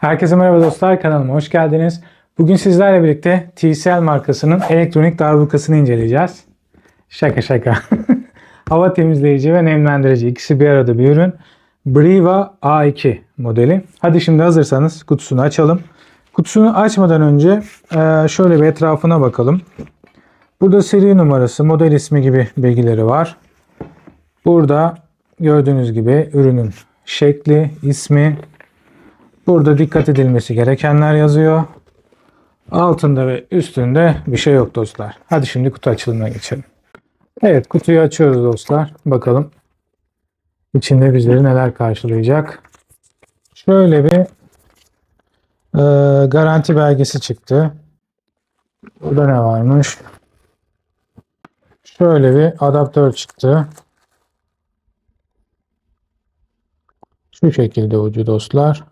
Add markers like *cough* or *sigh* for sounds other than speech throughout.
Herkese merhaba dostlar kanalıma hoş geldiniz. Bugün sizlerle birlikte TCL markasının elektronik darbukasını inceleyeceğiz. Şaka şaka. *laughs* Hava temizleyici ve nemlendirici ikisi bir arada bir ürün. Briva A2 modeli. Hadi şimdi hazırsanız kutusunu açalım. Kutusunu açmadan önce eee, şöyle bir etrafına bakalım. Burada seri numarası, model ismi gibi bilgileri var. Burada gördüğünüz gibi ürünün şekli, ismi, Burada dikkat edilmesi gerekenler yazıyor. Altında ve üstünde bir şey yok dostlar. Hadi şimdi kutu açılımına geçelim. Evet kutuyu açıyoruz dostlar. Bakalım içinde bizleri neler karşılayacak. Şöyle bir e, garanti belgesi çıktı. Burada ne varmış? Şöyle bir adaptör çıktı. Şu şekilde ucu dostlar.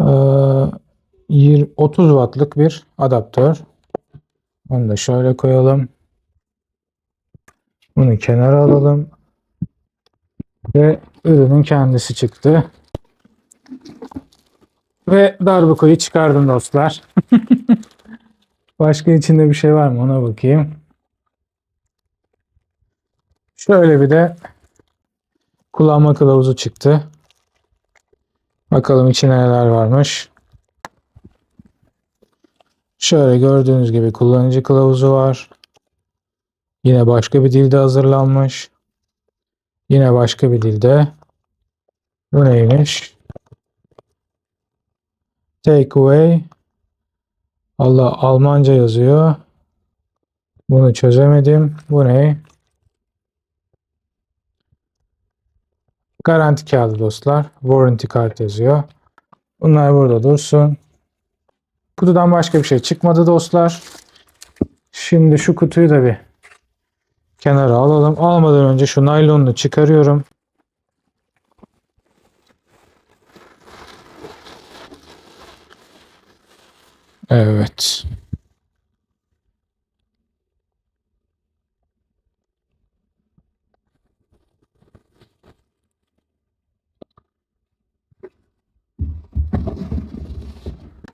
Ee, yir- 30 wattlık bir adaptör. Onu da şöyle koyalım. Bunu kenara alalım. Ve ürünün kendisi çıktı. Ve darbukayı çıkardım dostlar. *laughs* Başka içinde bir şey var mı ona bakayım. Şöyle bir de kullanma kılavuzu çıktı. Bakalım içine neler varmış. Şöyle gördüğünüz gibi kullanıcı kılavuzu var. Yine başka bir dilde hazırlanmış. Yine başka bir dilde. Bu neymiş? Take away. Allah Almanca yazıyor. Bunu çözemedim. Bu ne? Garanti kağıdı dostlar. Warranty kart yazıyor. Bunlar burada dursun. Kutudan başka bir şey çıkmadı dostlar. Şimdi şu kutuyu da bir kenara alalım. Almadan önce şu naylonunu çıkarıyorum. Evet.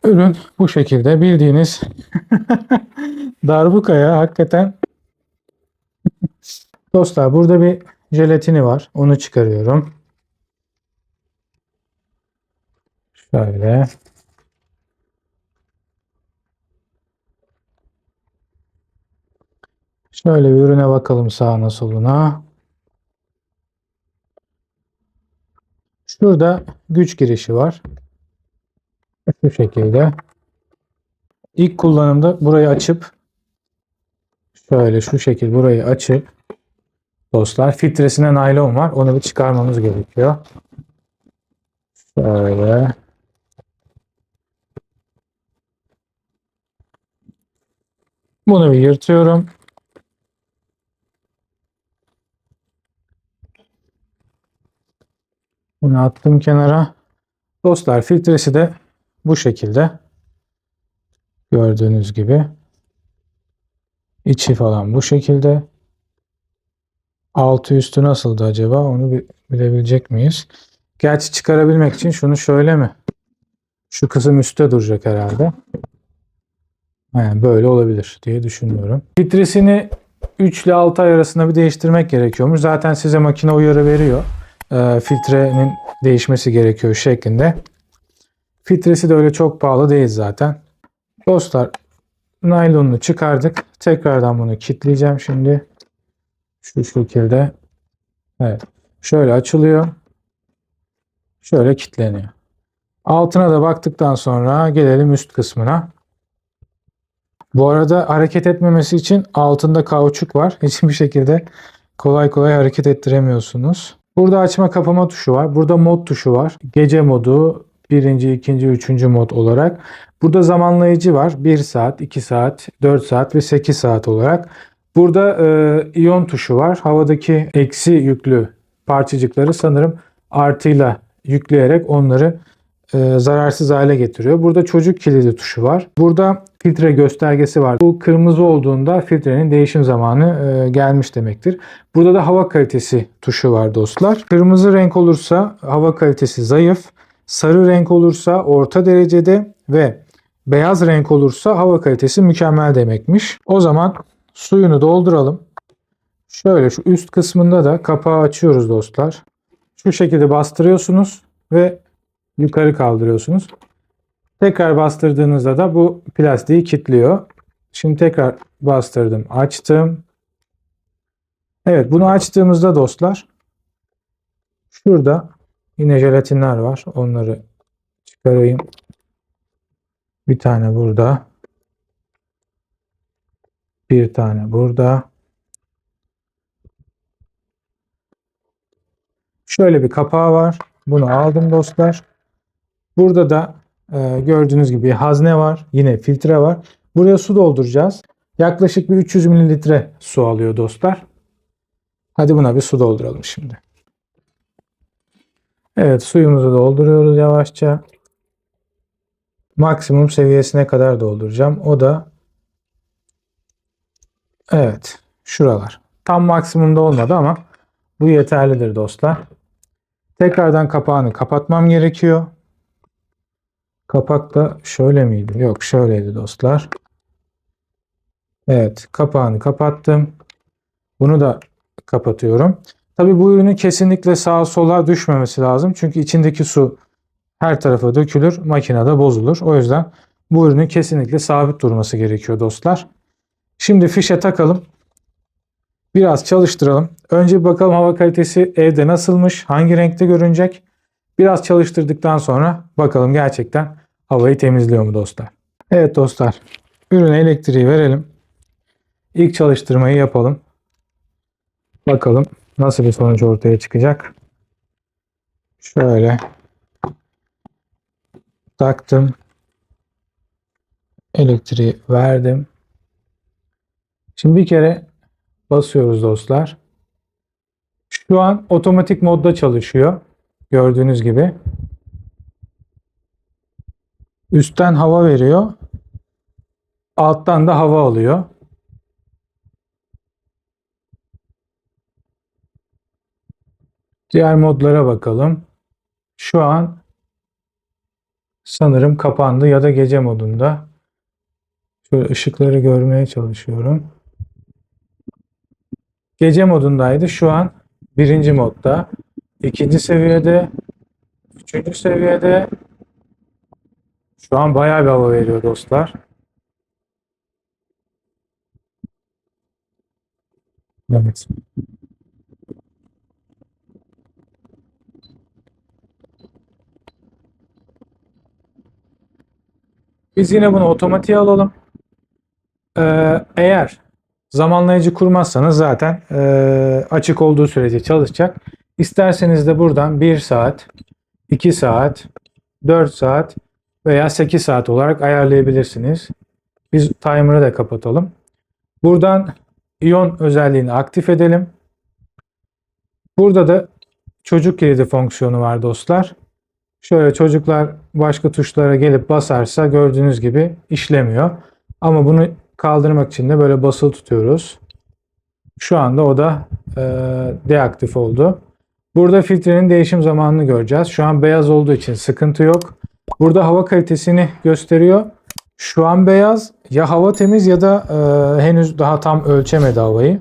Ürün bu şekilde bildiğiniz *laughs* darbukaya hakikaten dostlar burada bir jelatini var. Onu çıkarıyorum. Şöyle. Şöyle bir ürüne bakalım sağına soluna. Şurada güç girişi var. Şu şekilde. İlk kullanımda burayı açıp şöyle şu şekil burayı açıp dostlar filtresine naylon var. Onu bir çıkarmamız gerekiyor. Şöyle. Bunu bir yırtıyorum. Bunu attım kenara. Dostlar filtresi de bu şekilde. Gördüğünüz gibi. İçi falan bu şekilde. Altı üstü nasıldı acaba? Onu bi- bilebilecek miyiz? Gerçi çıkarabilmek için şunu şöyle mi? Şu kısım üstte duracak herhalde. Yani böyle olabilir diye düşünüyorum. Filtresini 3 ile 6 ay arasında bir değiştirmek gerekiyormuş. Zaten size makine uyarı veriyor. Ee, filtrenin değişmesi gerekiyor şeklinde. Filtresi de öyle çok pahalı değil zaten. Dostlar naylonunu çıkardık. Tekrardan bunu kilitleyeceğim şimdi. Şu şekilde. Evet. Şöyle açılıyor. Şöyle kilitleniyor. Altına da baktıktan sonra gelelim üst kısmına. Bu arada hareket etmemesi için altında kauçuk var. *laughs* Hiçbir şekilde kolay kolay hareket ettiremiyorsunuz. Burada açma kapama tuşu var. Burada mod tuşu var. Gece modu, birinci, ikinci, üçüncü mod olarak. Burada zamanlayıcı var. 1 saat, 2 saat, 4 saat ve 8 saat olarak. Burada e, iyon tuşu var. Havadaki eksi yüklü parçacıkları sanırım artıyla yükleyerek onları e, zararsız hale getiriyor. Burada çocuk kilidi tuşu var. Burada filtre göstergesi var. Bu kırmızı olduğunda filtrenin değişim zamanı e, gelmiş demektir. Burada da hava kalitesi tuşu var dostlar. Kırmızı renk olursa hava kalitesi zayıf. Sarı renk olursa orta derecede ve beyaz renk olursa hava kalitesi mükemmel demekmiş. O zaman suyunu dolduralım. Şöyle şu üst kısmında da kapağı açıyoruz dostlar. Şu şekilde bastırıyorsunuz ve yukarı kaldırıyorsunuz. Tekrar bastırdığınızda da bu plastiği kilitliyor. Şimdi tekrar bastırdım, açtım. Evet, bunu açtığımızda dostlar şurada yine jelatinler var. Onları çıkarayım. Bir tane burada. Bir tane burada. Şöyle bir kapağı var. Bunu aldım dostlar. Burada da e, gördüğünüz gibi hazne var. Yine filtre var. Buraya su dolduracağız. Yaklaşık bir 300 mililitre su alıyor dostlar. Hadi buna bir su dolduralım şimdi. Evet suyumuzu dolduruyoruz yavaşça. Maksimum seviyesine kadar dolduracağım. O da evet şuralar. Tam maksimumda olmadı ama bu yeterlidir dostlar. Tekrardan kapağını kapatmam gerekiyor. Kapak da şöyle miydi? Yok şöyleydi dostlar. Evet kapağını kapattım. Bunu da kapatıyorum. Tabi bu ürünün kesinlikle sağa sola düşmemesi lazım. Çünkü içindeki su her tarafa dökülür. Makinede bozulur. O yüzden bu ürünün kesinlikle sabit durması gerekiyor dostlar. Şimdi fişe takalım. Biraz çalıştıralım. Önce bakalım hava kalitesi evde nasılmış? Hangi renkte görünecek? Biraz çalıştırdıktan sonra bakalım gerçekten havayı temizliyor mu dostlar. Evet dostlar. Ürüne elektriği verelim. İlk çalıştırmayı yapalım. Bakalım nasıl bir sonuç ortaya çıkacak. Şöyle taktım. Elektriği verdim. Şimdi bir kere basıyoruz dostlar. Şu an otomatik modda çalışıyor. Gördüğünüz gibi. Üstten hava veriyor. Alttan da hava alıyor. Diğer modlara bakalım. Şu an sanırım kapandı ya da gece modunda. Şöyle ışıkları görmeye çalışıyorum. Gece modundaydı. Şu an birinci modda. ikinci seviyede. Üçüncü seviyede. Şu an bayağı bir hava veriyor dostlar. Evet. Biz yine bunu otomatiğe alalım. Ee, eğer zamanlayıcı kurmazsanız zaten e, açık olduğu sürece çalışacak. İsterseniz de buradan 1 saat, 2 saat, 4 saat veya 8 saat olarak ayarlayabilirsiniz. Biz timer'ı da kapatalım. Buradan iyon özelliğini aktif edelim. Burada da çocuk kilidi fonksiyonu var dostlar. Şöyle çocuklar başka tuşlara gelip basarsa gördüğünüz gibi işlemiyor. Ama bunu kaldırmak için de böyle basılı tutuyoruz. Şu anda o da e, deaktif oldu. Burada filtrenin değişim zamanını göreceğiz. Şu an beyaz olduğu için sıkıntı yok. Burada hava kalitesini gösteriyor. Şu an beyaz. Ya hava temiz ya da e, henüz daha tam ölçemedi havayı.